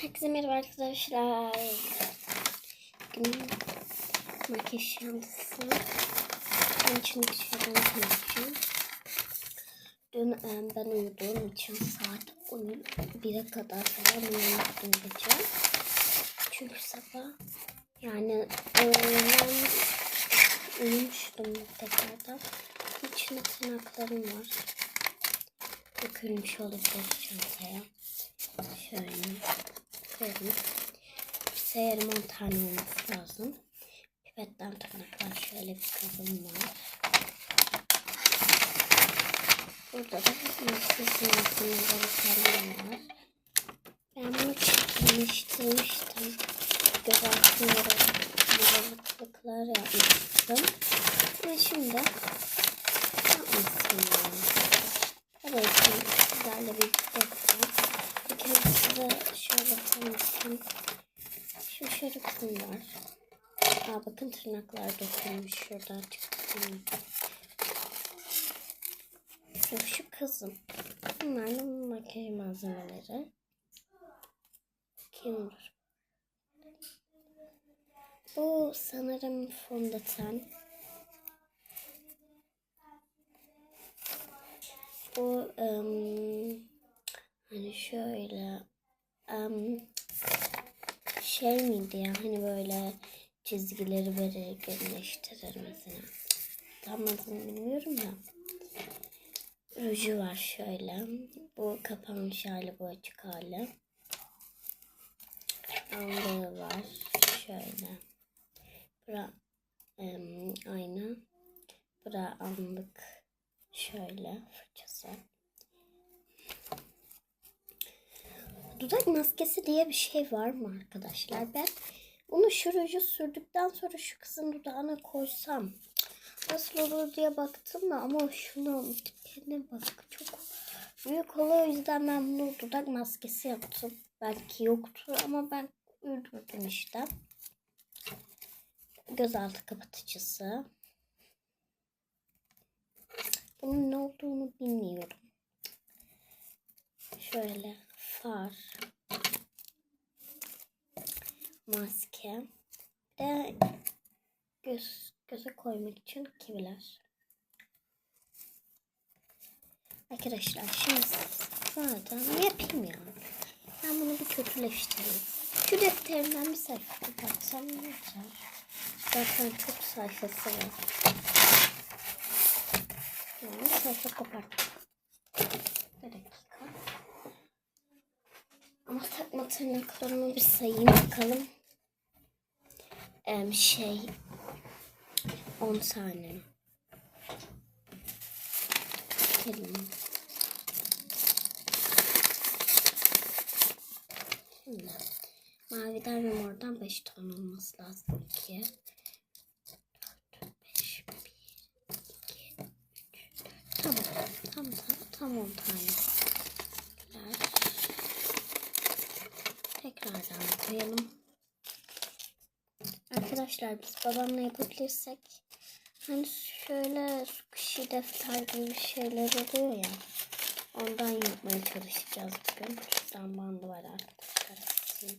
Herkese merhaba arkadaşlar. Bugün makyaj şansı. Bunun için bir şeyden konuşacağım. Dün e, ben uyuduğum için saat 11'e kadar falan uyumuştum gece. Çünkü sabah yani öğlen uyumuştum tekrardan. İçinde tırnaklarım var. Dökülmüş olabilir çantaya. Şöyle koyalım. Sayarım 10 tane olması lazım. Pipetten tırnaklar şöyle bir kabım var. Burada da malzemeleri falan var. Ben bunu çekmiştirmiştim. Göz altında bulanıklıklar yapmıştım. Ve şimdi yapmıştım yani. Evet, sizlerle birlikte yapacağım. Bir kere size şöyle tanıtayım. Şu şöyle kısım var. Aa, bakın tırnaklar dökülmüş. Şurada çıktı. Şu, kızım. Bunlar da makyaj malzemeleri. Kimdir? Bu sanırım fondöten. Bu ım, hani şöyle ım, şey miydi ya hani böyle çizgileri böyle birleştirir mesela. Tam adını bilmiyorum da. Ruju var şöyle. Bu kapanmış hali bu açık hali. Allığı var şöyle. Bura ım, ayna. Bura anlık şöyle fırçası. Dudak maskesi diye bir şey var mı arkadaşlar? Ben onu şu ruju sürdükten sonra şu kızın dudağına koysam nasıl olur diye baktım da ama şunun tipine bak çok büyük oluyor. O yüzden ben bunu dudak maskesi yaptım. Belki yoktur ama ben uydurdum işte. Gözaltı kapatıcısı. Bunun ne olduğunu bilmiyorum. Şöyle far. Maske. De göz, göze koymak için kiviler. Arkadaşlar şimdi zaten yapayım ya. Ben bunu bir kötüleştireyim. Şu defterimden bir sayfa kapatsam ne güzel. Zaten çok sayfası var. Yani sayfa kapattım. Bir dakika. Ama takma tırnaklarımı bir sayayım bakalım. Ee, şey 10 tane. Kelime. Şimdi maviden ve mordan 5 tane olması lazım. 2 4 5 1 2 3 Tamam. Tam tam tam 10 tane. Tekrardan koyalım. Arkadaşlar biz babamla yapabilirsek hani şöyle squishy defter gibi şeyler oluyor ya. Ondan yapmaya çalışacağız bugün. Şuradan bandı var arkadaşlar.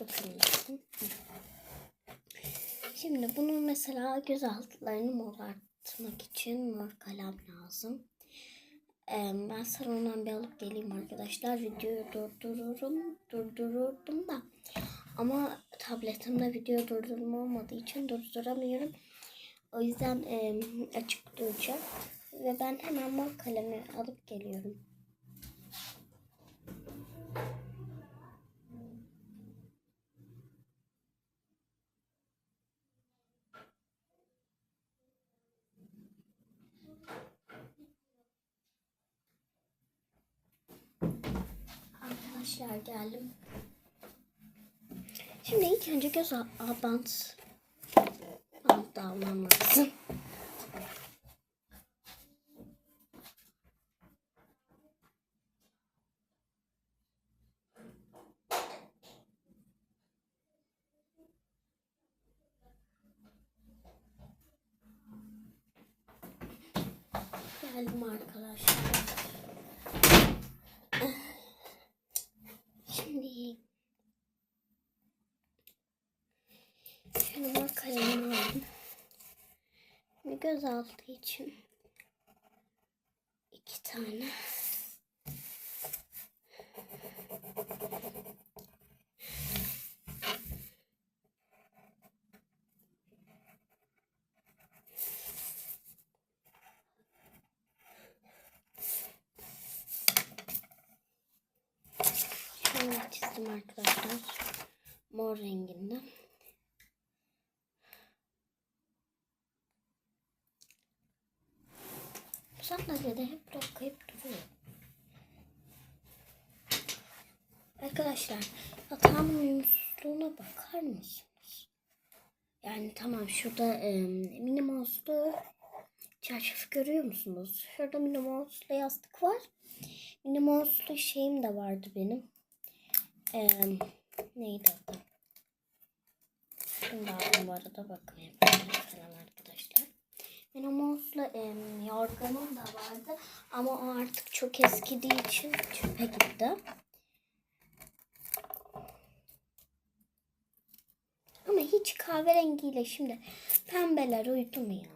Bakın. Şimdi bunu mesela göz altlarını morartmak için mor kalem lazım. Ben salondan bir alıp geleyim arkadaşlar. Videoyu durdururum. Durdururdum da. Ama tabletimde video durdurma olmadığı için durduramıyorum. O yüzden açık duracak. Ve ben hemen mor kalemi alıp geliyorum. Arkadaşlar geldim. Şimdi ilk önce göz al- bant almam lazım. Geldim arkadaşlar. Şimdi gözaltı için iki tane Şöyle çizdim arkadaşlar. Mor renginde. Sandalyede hep kayıp duruyor. Arkadaşlar yatağımın uyumsuzluğuna bakar mısınız? Yani tamam şurada e, Minnie Mouse'lu çarşafı görüyor musunuz? Şurada Minnie Mouse'lu yastık var. Minnie Mouse'lu şeyim de vardı benim. E, neydi adı? Şimdi aldım bu arada bakmayın falan Minnie Mouse'lu e, yorganım da vardı. Ama o artık çok eskidiği için çöpe gitti. Ama hiç kahverengiyle şimdi pembeler uydu mu ya?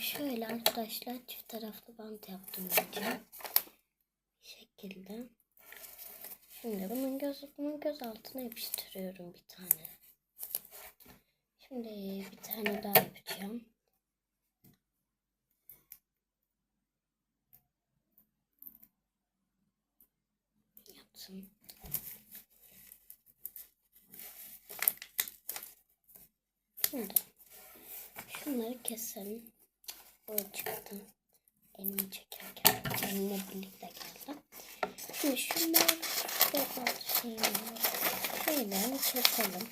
Şöyle arkadaşlar çift taraflı bant yaptım önce. Şekilde. Şimdi bunun göz, bunun göz altına yapıştırıyorum bir tane. Şimdi bir tane daha yapacağım. Yaptım. Şimdi şunları keselim. O çıktı. Elimi çekerken elimle birlikte geldi. Şimdi şunları şöyle keselim.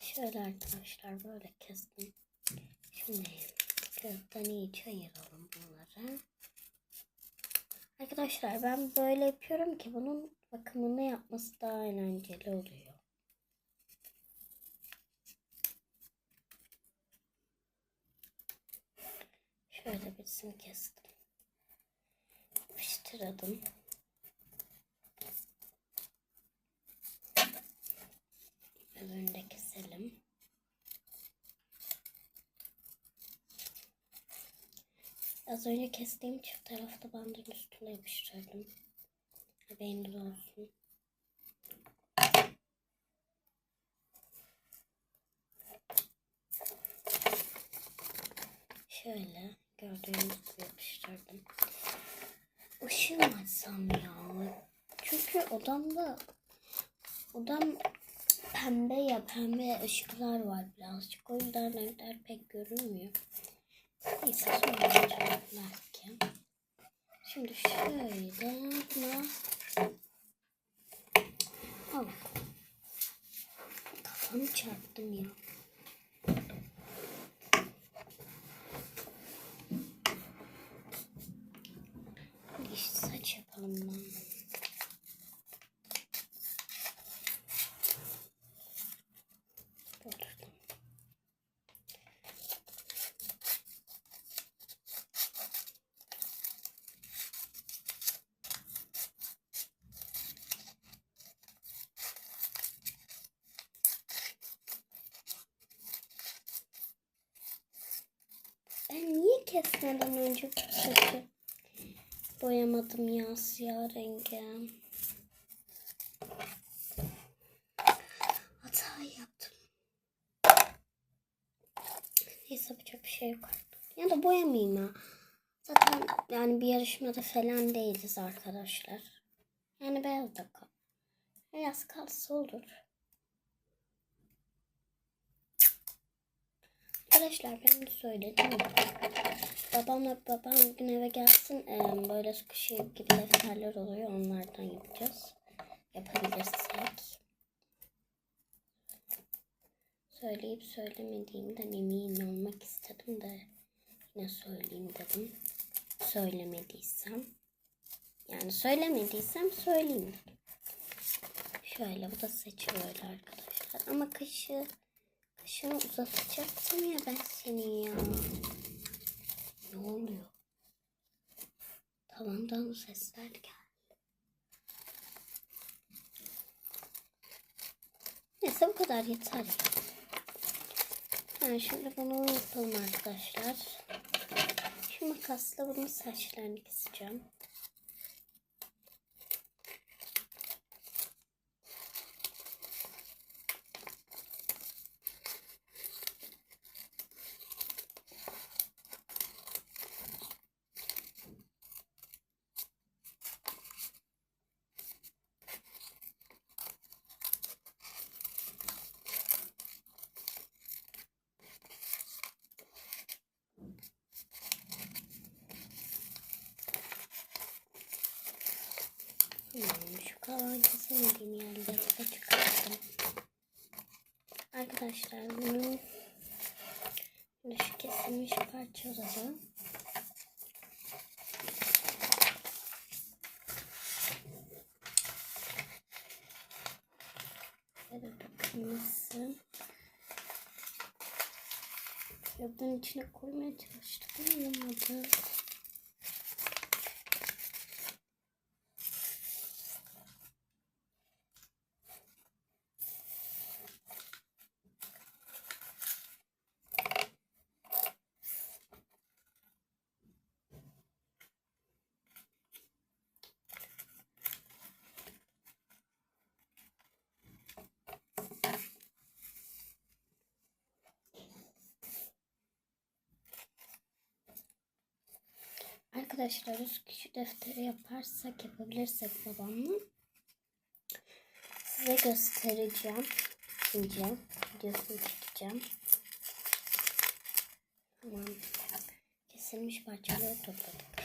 Şöyle arkadaşlar böyle kestim. Şimdi gökten iyice ayıralım bunları. Arkadaşlar ben böyle yapıyorum ki bunun bakımını yapması daha eğlenceli oluyor. Birisini kestim. Yapıştırdım. Öbürünü de keselim. Az önce kestiğim çift taraflı bandın üstüne yapıştırdım. Haberiniz olsun. Şöyle gördüğünüz gibi yapıştırdım. Işığı mı açsam ya? Çünkü odamda odam pembe ya pembe ışıklar var birazcık. O yüzden renkler pek görünmüyor. Neyse sonra belki. Şimdi şöyle buna al. Kafamı çarptım ya. İşte saç yapalım ben. Oturdum. Ben niye bu saçı boyamadım ya siyah rengi? Hata yaptım. Neyse yapacak bir şey yok. Ya da boyamayayım ha. Zaten yani bir yarışmada falan değiliz arkadaşlar. Yani beyaz da kal. Beyaz kalsa olur. Arkadaşlar ben söyledim. Babamla babam bugün eve gelsin. Ee, böyle sıkışı gibi defterler oluyor. Onlardan yapacağız. Yapabilirsek. Söyleyip söylemediğimden emin olmak istedim de yine söyleyeyim dedim. Söylemediysem. Yani söylemediysem söyleyeyim. Şöyle bu da böyle arkadaşlar. Ama kaşı Saçını uzatacaktım ya ben seni ya. Ne oluyor? Tavandan sesler geldi. Neyse bu kadar yeter ya. Yani şimdi bunu yapalım arkadaşlar. Şu makasla bunun saçlarını keseceğim. Hmm, şu kalan kesemediğim yerleri de çıkarttım. Arkadaşlar bunu şimdi şu kesilmiş parçaları böyle dokunması Yabdan içine koymaya çalıştım olmadı. Arkadaşlar şu defteri yaparsak yapabilirsek babamla size göstereceğim. Diyeceğim. Videosunu çekeceğim. Tamam. Kesilmiş parçaları topladık.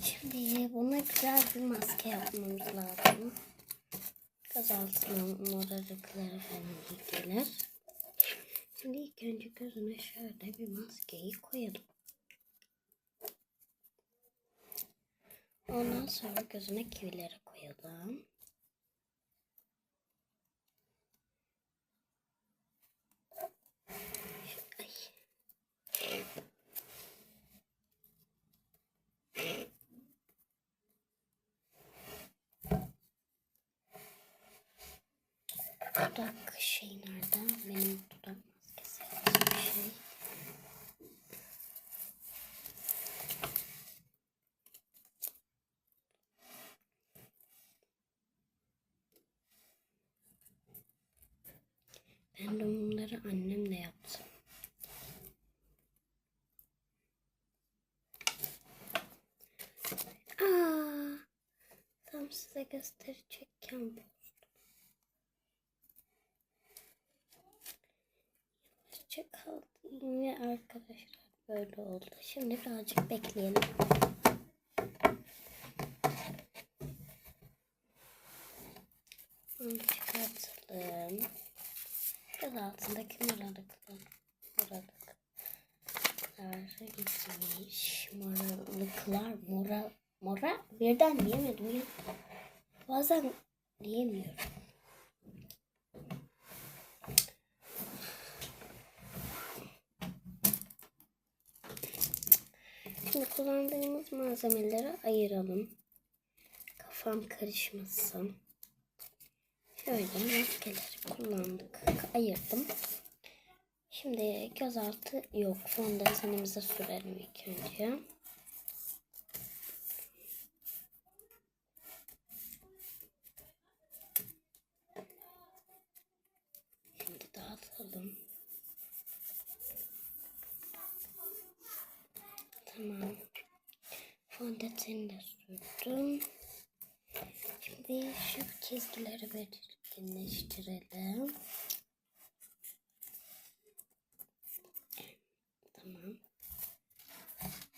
Şimdi buna güzel bir maske yapmamız lazım. Göz altına morarıkları falan gelir. Şimdi ilk önce gözüne şöyle bir maskeyi koyalım. Ondan sonra gözüne kivileri koyalım. Dudak şey nerede? Benim dudak maskesi bir şey. Ben de bunları annemle yaptım. Aa, tam size gösterecekken bozdum. Yavaşça kaldı yine arkadaşlar böyle oldu. Şimdi birazcık bekleyelim. Bunu çıkartalım. Göz altındaki moralıklar. Moralıklar gitmiş. Moralıklar. Mora. Mora. Birden diyemedim ya. Bazen diyemiyorum. Şimdi kullandığımız malzemeleri ayıralım. Kafam karışmasın. Şöyle maskeleri kullandık. Ayırdım. Şimdi gözaltı yok. Fondötenimize sürelim ilk önce. Şimdi dağıtalım. Tamam. Fondöteni de sürdüm. Şimdi şu çizgileri belirginleştirelim. Tamam.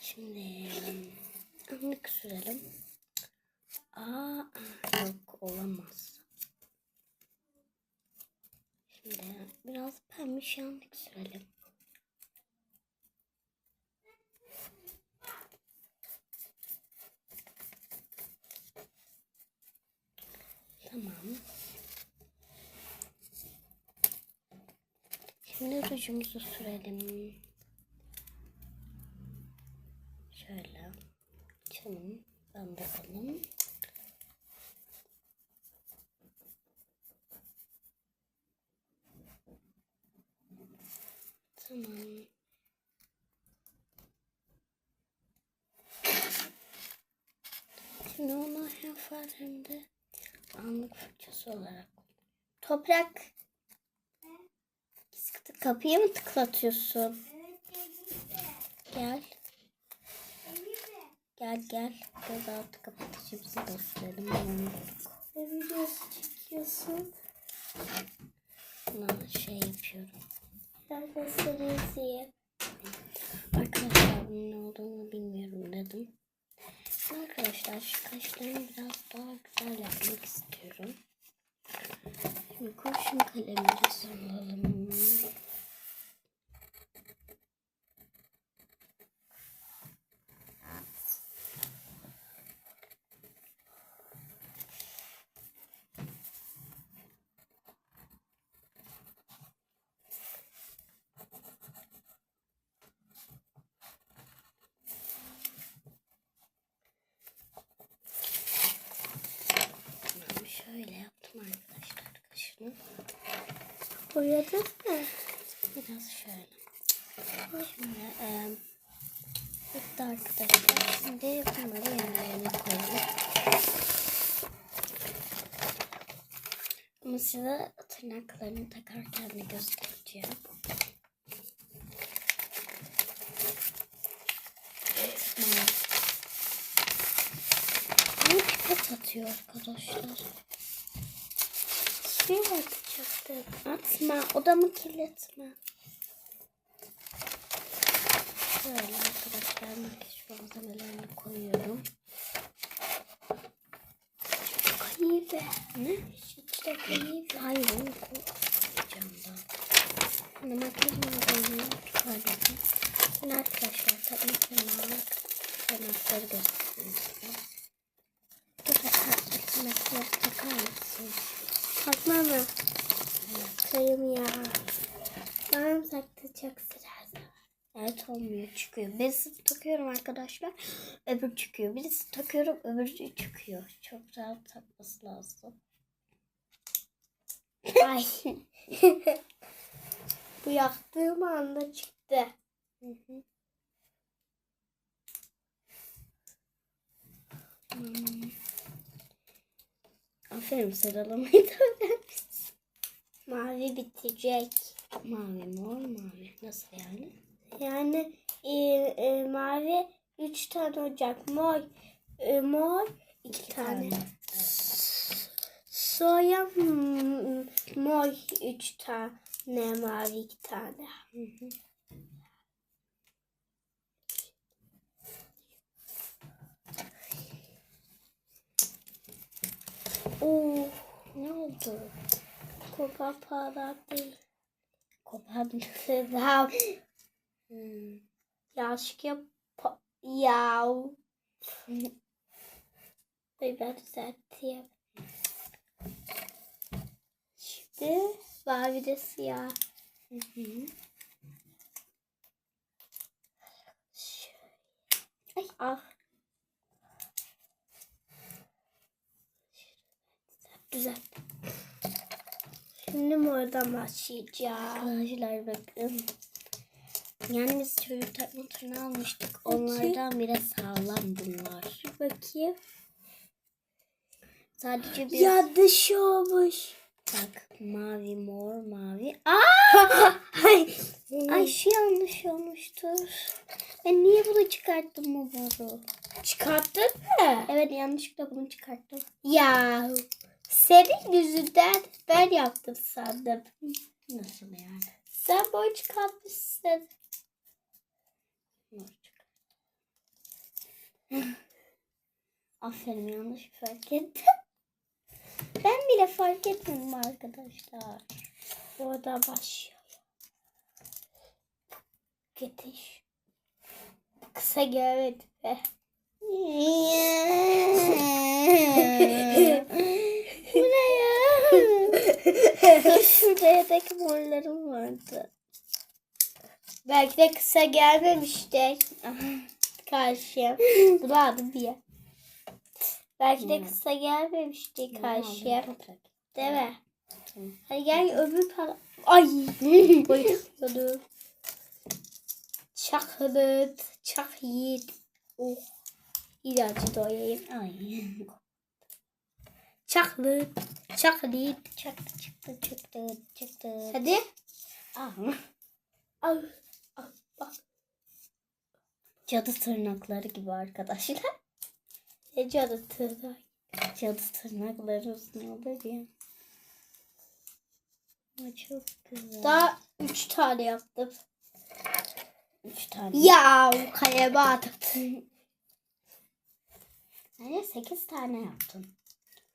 Şimdi anlık sürelim. Aa, yok olamaz. Şimdi biraz pembe yanlık sürelim. Tamam. Şimdi rujumuzu sürelim. Şöyle. Açalım. Bandıralım. Tamam. Şimdi onu hem far hem de anlık fırçası olarak. Toprak. Kapıyı mı tıklatıyorsun? Gel. Gel gel. Gözaltı kapatıcımızı gösterelim. Unuttuk. Ne videosu çekiyorsun? Buna şey yapıyorum. Ben göstereyim. Arkadaşlar bunun ne olduğunu bilmiyorum dedim. Arkadaşlar şu kaşlarımı biraz daha güzel yapmak istiyorum. Şimdi kurşun kalemimizi alalım. Ben şöyle yaptım arkadaşlar kaşını. Boyadın mı? Biraz şöyle. Şimdi e, bitti arkadaşlar. Şimdi bunları yerlerine koyalım. Ama size tırnaklarını takarken de göstereceğim. Ama pipet atıyor arkadaşlar. Şey atacaktım. Atma, odamı kirletme. Şöyle arkadaşlar makyaj malzemelerini koyuyorum. İyi be. Ne? De iyi be. Hayır onu koyacağım daha. Şimdi makyaj malzemelerini toparladım. Şimdi arkadaşlar tabii tırnak, tırnakları göstereyim size. Bu takar, tırnakları takar mısın? Takma mı? Kayım ya. Bana taktı çok sırası. Evet olmuyor çıkıyor. Birisi takıyorum arkadaşlar. Öbür çıkıyor. Birisi takıyorum öbürü çıkıyor. Çok rahat takması lazım. Ay. Bu yaktığım anda çıktı. Hı hı. Hmm. Aferin sıralamayı da öğrenmişsin. Mavi bitecek. Mavi mor mavi. Nasıl yani? Yani e, e, mavi 3 tane ocak. Mor e, mor 2 tane. Soya hmm, mor 3 tane. Mavi 2 tane. Hı hı. Oo, Ne oldu? Kopa para değil. Kopardım. Selam. Hmm. Yanlışlık yap. Ay ben düzelteyim. Şimdi mavi de siyah. Hı hı. Ay ah. Düzelt. Şimdi mordan başlayacağım. Arkadaşlar bakın. Yani biz çocuk takma tırnağı almıştık. Onlardan bile sağlam bunlar. Bakayım. Sadece bir Yanlış olmuş. bak mavi mor mavi. Aa! Ay. Ay şu yanlış olmuştur. Ben niye bunu çıkarttım bu boru? Çıkarttın mı? Evet yanlışlıkla bunu çıkarttım. Ya senin yüzünden ben yaptım sandım. Nasıl yani? Sen boy çıkartmışsın. Aferin yanlış fark ettim. Ben bile fark etmedim arkadaşlar. Orada başlıyor. Gidiş. Kısa görmedim be. Bu ne ya? Dur şurada yedek morlarım vardı. Belki de kısa gelmemiştir. Karşıya. Bunu aldım bir ya. Belki de Hmm. kısa gelmemiştir karşıya. Değil mi? Tamam. Hadi gel öbür para. Ay. Bayılıyordum. Çakılıt. Çak yiğit. Oh. İlacı doyayım. Ay. Çaklıt. Çaklıt. Çıktı çıktı çıktı çıktı. Hadi. Aa, Al. Al. Bak. cadı tırnakları gibi arkadaşlar. Ne cadı tırnak. Cadı tırnakları uzun olur ya. Ay, çok güzel. Daha üç tane yaptım. Üç tane. Ya kaleme attım. Bence sekiz tane yaptım.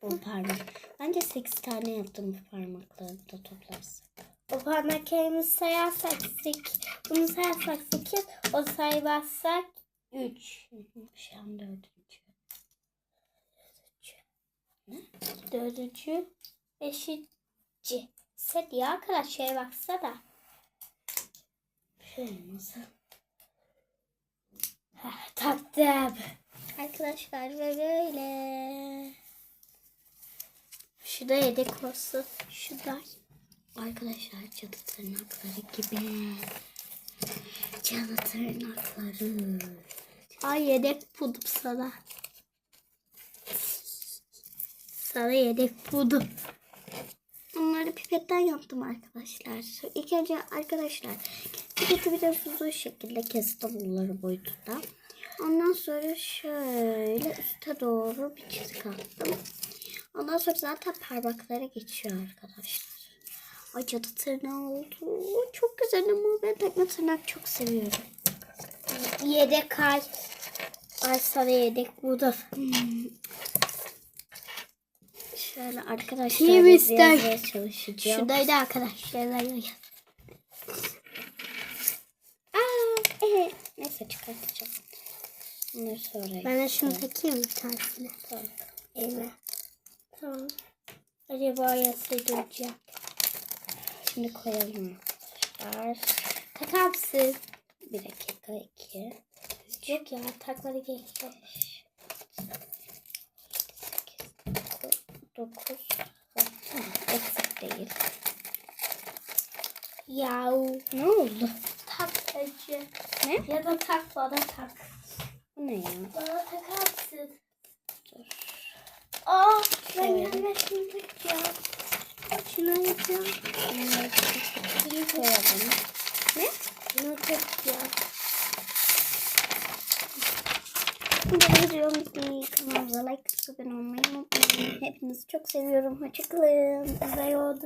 Bu parmak. Bence sekiz tane yaptım bu parmakları da toplarsak. O parmaklarımı sayarsak sekiz. Bunu sayarsak sekiz. O saymazsak üç. Hı hı, Şu an dördüncü. Dördüncü. Beşinci. Sen ya arkadaşlara baksana. Şöyle nasıl? Heh, taktım. Arkadaşlar ve böyle. Şu da yedek olsun. Şu da arkadaşlar cadı tırnakları gibi. Cadı tırnakları. Ay yedek buldum sana. Sana yedek buldum. Bunları pipetten yaptım arkadaşlar. İlk önce arkadaşlar pipeti biraz uzun şekilde kestim bunları boyutunda. Ondan sonra şöyle üste doğru bir çizik attım. Ondan sonra zaten parmaklara geçiyor arkadaşlar. Ay cadı tırnağı oldu. Çok güzel ama ben tekme tırnak çok seviyorum. Yedek ay. Ay sana yedek buldum. Şöyle arkadaşlar Kim ister? çalışacağım. Şuradaydı arkadaşlar. Aa, evet. Neyse çıkartacağım. Bunları sonra Ben de şunu takayım bir tanesini. Tamam. Elime. Tamam. Acaba yasa duracak. Şimdi koyalım arkadaşlar. Takar mısın? Bir dakika iki. Yok ya takmadı geçti. Dokuz. Eksik değil. Yahu. Ne oldu? Tak acı. Ne? Ya da tak bana tak. Bu ne ya? Bana takar mısın? Dur. Aa ben yanına şunu takacağım. Şunu alacağım. Koyalım. Ne? Şunu takacağım. Burada videomu izlemeyi, kanalımıza like abone olmayı unutmayın. Hepinizi çok seviyorum. Hoşçakalın. Güzel oldu.